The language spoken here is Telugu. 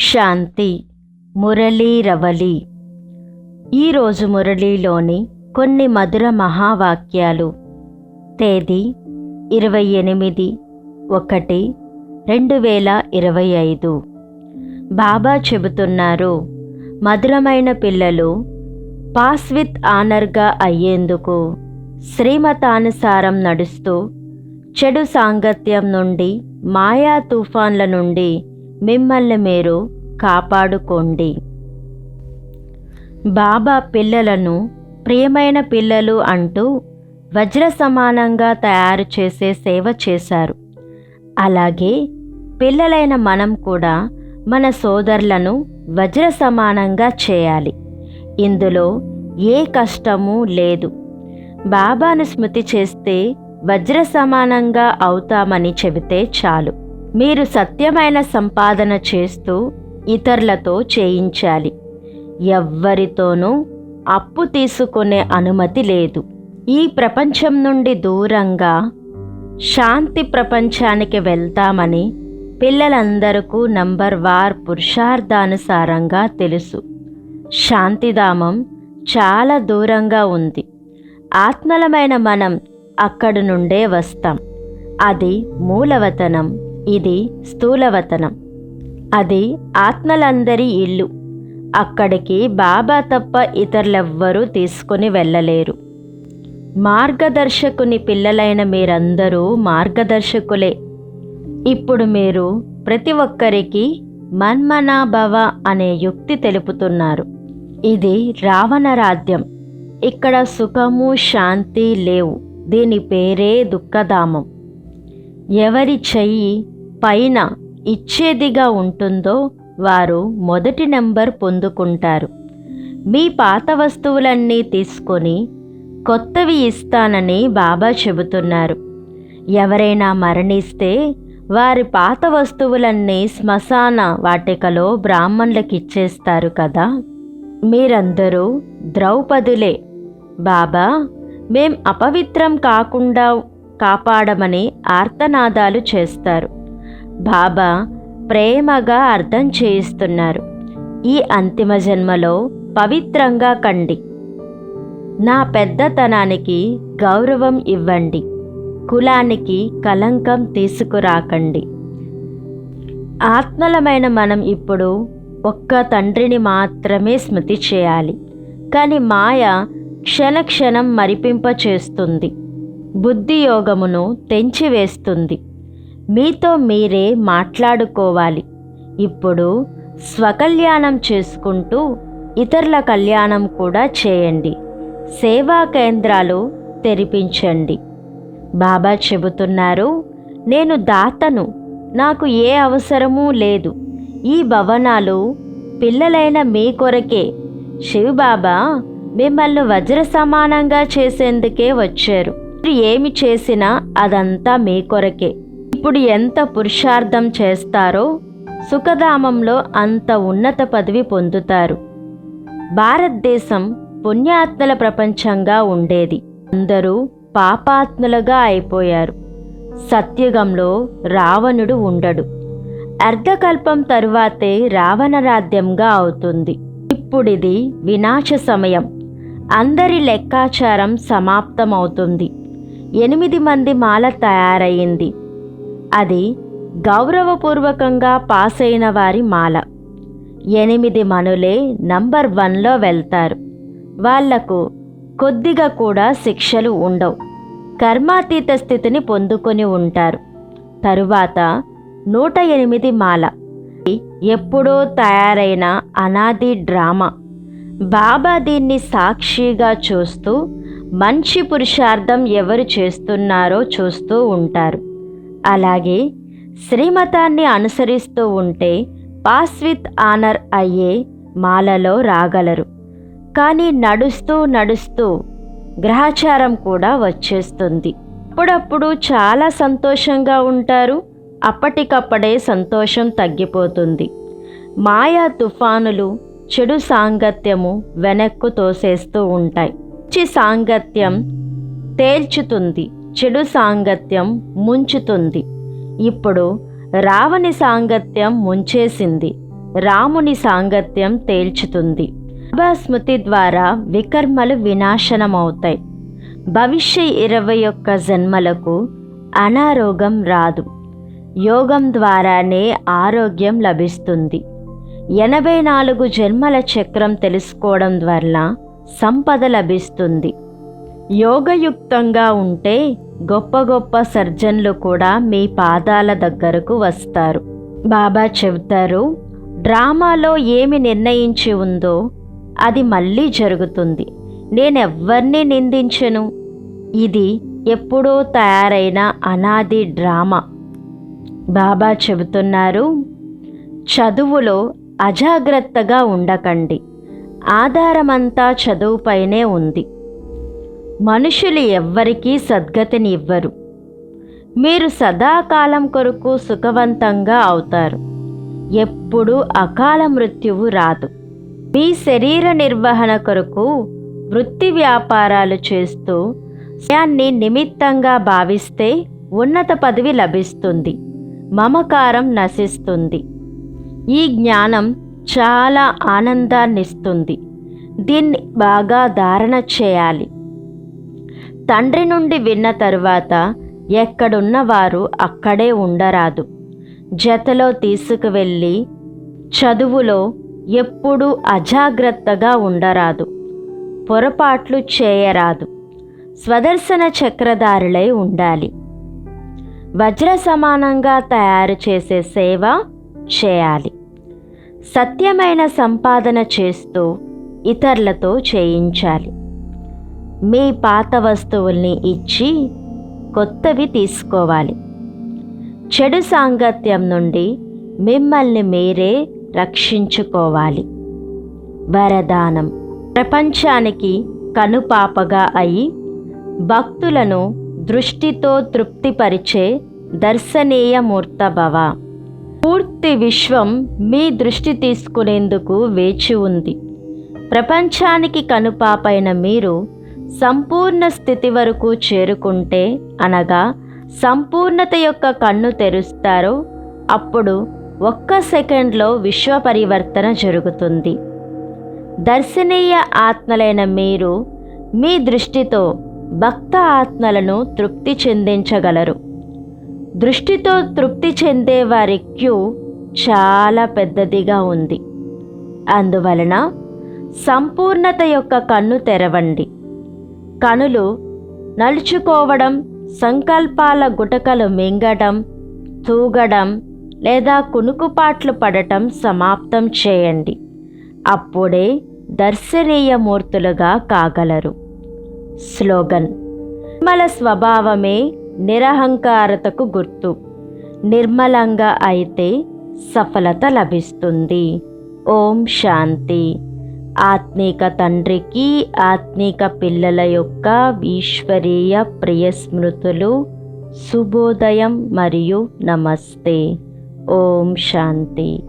శాంతి. మురళీ రవలి ఈరోజు మురళీలోని కొన్ని మధుర మహావాక్యాలు. తేదీ ఇరవై ఎనిమిది ఒకటి రెండు వేల ఇరవై ఐదు. బాబా చెబుతున్నారు మధురమైన పిల్లలు పాస్ విత్ ఆనర్గా అయ్యేందుకు శ్రీమతానుసారం నడుస్తూ చెడు సాంగత్యం నుండి మాయా తుఫాన్ల నుండి మిమ్మల్ని మీరు కాపాడుకోండి. బాబా పిల్లలను ప్రియమైన పిల్లలు అంటూ వజ్ర సమానంగా తయారు చేసే సేవ చేశారు. అలాగే పిల్లలైన మనం కూడా మన సోదరులను వజ్ర సమానంగా చేయాలి. ఇందులో ఏ కష్టము లేదు. బాబాను స్మృతి చేస్తే వజ్ర సమానంగా అవుతామని చెబితే చాలు. మీరు సత్యమైన సంపాదన చేస్తూ ఇతరులతో చేయించాలి. ఎవ్వరితోనూ అప్పు తీసుకునే అనుమతి లేదు. ఈ ప్రపంచం నుండి దూరంగా శాంతి ప్రపంచానికి వెళ్తామని పిల్లలందరకు నంబర్ వార్ పురుషార్థానుసారంగా తెలుసు. శాంతిధామం చాలా దూరంగా ఉంది. ఆత్మలమైన మనం అక్కడి నుండే వస్తాం. అది మూలవతనం. ఇది స్థూలవతనం. అది ఆత్మలందరి ఇల్లు. అక్కడికి బాబా తప్ప ఇతరులెవ్వరూ తీసుకుని వెళ్ళలేరు. మార్గదర్శకుని పిల్లలైన మీరందరూ మార్గదర్శకులే. ఇప్పుడు మీరు ప్రతి ఒక్కరికి మన్మనాభవ అనే యుక్తి తెలుపుతున్నారు. ఇది రావణ రాజ్యం. ఇక్కడ సుఖము శాంతి లేవు. దీని పేరే దుఃఖధామం. ఎవరి చెయ్యి పైన ఇచ్చేదిగా ఉంటుందో వారు మొదటి నెంబర్ పొందుకుంటారు. మీ పాత వస్తువులన్నీ తీసుకొని కొత్తవి ఇస్తానని బాబా చెబుతున్నారు. ఎవరైనా మరణిస్తే వారి పాత వస్తువులన్నీ శ్మశాన వాటికలో బ్రాహ్మణులకు ఇచ్చేస్తారు కదా. మీరందరూ ద్రౌపదులే. బాబా మేం అపవిత్రం కాకుండా కాపాడమని ఆర్తనాదాలు చేస్తారు. బాబా ప్రేమగా అర్థం చేయిస్తున్నారు. ఈ అంతిమ జన్మలో పవిత్రంగా కండి. నా పెద్దతనానికి గౌరవం ఇవ్వండి. కులానికి కలంకం తీసుకురాకండి. ఆత్మలమైన మనం ఇప్పుడు ఒక్క తండ్రిని మాత్రమే స్మృతి చేయాలి. కానీ మాయ క్షణక్షణం మరిపింప చేస్తుంది బుద్ధి యోగమును తెంచివేస్తుంది. మీతో మీరే మాట్లాడుకోవాలి. ఇప్పుడు స్వకల్యాణం చేసుకుంటూ ఇతరుల కళ్యాణం కూడా చేయండి. సేవా కేంద్రాలు తెరిపించండి. బాబా చెబుతున్నారు నేను దాతను. నాకు ఏ అవసరమూ లేదు. ఈ భవనాలు పిల్లలైన మీ కొరకే. శివబాబా మిమ్మల్ని వజ్ర సమానంగా చేసేందుకే వచ్చారు. మీరు ఏమి చేసినా అదంతా మీ కొరకే. ఇప్పుడు ఎంత పురుషార్థం చేస్తారో సుఖధామంలో అంత ఉన్నత పదవి పొందుతారు. భారతదేశం పుణ్యాత్మల ప్రపంచంగా ఉండేది. అందరూ పాపాత్ములుగా అయిపోయారు. సత్యుగంలో రావణుడు ఉండడు. అర్ధకల్పం తరువాతే రావణరాధ్యంగా అవుతుంది. ఇప్పుడిది వినాశ సమయం. అందరి లెక్కాచారం సమాప్తమవుతుంది. ఎనిమిది మంది మాల తయారయ్యింది అది గౌరవపూర్వకంగా పాస్ అయిన వారి మాల. ఎనిమిది మనులే నంబర్ వన్లో వెళ్తారు. వాళ్ళకు కొద్దిగా కూడా శిక్షలు ఉండవు. కర్మాతీత స్థితిని పొందుకొని ఉంటారు. తరువాత నూట ఎనిమిది మాల. ఎప్పుడో తయారైన అనాది డ్రామా. బాబా దీన్ని సాక్షిగా చూస్తూ మంచి పురుషార్థం ఎవరు చేస్తున్నారో చూస్తూ ఉంటారు. అలాగే శ్రీమతాన్ని అనుసరిస్తూ ఉంటే పాస్ విత్ ఆనర్ అయ్యే మాలలో రాగలరు. కానీ నడుస్తూ నడుస్తూ గ్రహచారం కూడా వచ్చేస్తుంది. అప్పుడప్పుడు చాలా సంతోషంగా ఉంటారు. అప్పటికప్పుడే సంతోషం తగ్గిపోతుంది. మాయా తుఫానులు చెడు సాంగత్యము వెనక్కు తోసేస్తూ ఉంటాయి. మంచి సాంగత్యం తేల్చుతుంది. చెడు సాంగత్యం ముంచుతుంది. ఇప్పుడు రావణి సాంగత్యం ముంచేసింది. రాముని సాంగత్యం తేల్చుతుంది. బాబా స్మృతి ద్వారా వికర్మలు వినాశనమవుతాయి. భవిష్య ఇరవై ఒక్క జన్మలకు అనారోగ్యం రాదు. యోగం ద్వారానే ఆరోగ్యం లభిస్తుంది. ఎనభై నాలుగు జన్మల చక్రం తెలుసుకోవడం వల్ల సంపద లభిస్తుంది. యోగయుక్తంగా ఉంటే గొప్ప గొప్ప సర్జన్లు కూడా మీ పాదాల దగ్గరకు వస్తారు. బాబా చెబుతారు డ్రామాలో ఏమి నిర్ణయించి ఉందో అది మళ్ళీ జరుగుతుంది. నేనెవ్వరిని నిందించను. ఇది ఎప్పుడో తయారైన అనాది డ్రామా. బాబా చెబుతున్నారు చదువులో అజాగ్రత్తగా ఉండకండి. ఆధారమంతా చదువుపైనే ఉంది. మనుషులు ఎవ్వరికీ సద్గతిని ఇవ్వరు మీరు సదాకాలం కొరకు సుఖవంతంగా అవుతారు. ఎప్పుడూ అకాల మృత్యువు రాదు. మీ శరీర నిర్వహణ కొరకు వృత్తి వ్యాపారాలు చేస్తూ సమయాన్ని నిమిత్తంగా భావిస్తే ఉన్నత పదవి లభిస్తుంది. మమకారం నశిస్తుంది. ఈ జ్ఞానం చాలా ఆనందాన్నిస్తుంది. దీన్ని బాగా ధారణ చేయాలి. తండ్రి నుండి విన్న తరువాత ఎక్కడున్న వారు అక్కడే ఉండరాదు. జతలో తీసుకువెళ్ళి చదువులో ఎప్పుడూ అజాగ్రత్తగా ఉండరాదు. పొరపాట్లు చేయరాదు. స్వదర్శన చక్రధారులై ఉండాలి. వజ్ర సమానంగా తయారు చేసే సేవ చేయాలి. సత్యమైన సంపాదన చేస్తూ ఇతరులతో చేయించాలి. మీ పాత వస్తువుల్ని ఇచ్చి కొత్తవి తీసుకోవాలి. చెడు సాంగత్యం నుండి మిమ్మల్ని మీరే రక్షించుకోవాలి. వరదానం. ప్రపంచానికి కనుపాపగా అయి భక్తులను దృష్టితో తృప్తిపరిచే దర్శనీయ మూర్తభవ. పూర్తి విశ్వం మీ దృష్టి తీసుకునేందుకు వేచి ఉంది. ప్రపంచానికి కనుపాపైన మీరు సంపూర్ణ స్థితి వరకు చేరుకుంటే అనగా సంపూర్ణత యొక్క కన్ను తెరుస్తారో అప్పుడు ఒక్క సెకండ్లో విశ్వ పరివర్తన జరుగుతుంది. దర్శనీయ ఆత్మలైన మీరు మీ దృష్టితో భక్త ఆత్మలను తృప్తి చెందించగలరు. దృష్టితో తృప్తి చెందే వారి క్యూ చాలా పెద్దదిగా ఉంది. అందువలన సంపూర్ణత యొక్క కన్ను తెరవండి. కనులు నలుచుకోవడం సంకల్పాల గుటకలు మింగడం తూగడం లేదా కునుకుపాట్లు పడటం సమాప్తం చేయండి. అప్పుడే దర్శనీయ మూర్తులుగా కాగలరు. స్లోగన్. నిర్మల స్వభావమే నిరహంకారతకు గుర్తు. నిర్మలంగా అయితే సఫలత లభిస్తుంది. ఓం శాంతి. ఆత్మీక తండ్రికి ఆత్మీక పిల్లల యొక్క ఈశ్వరీయ ప్రియ స్మృతులు శుభోదయం మరియు నమస్తే. ఓం శాంతి.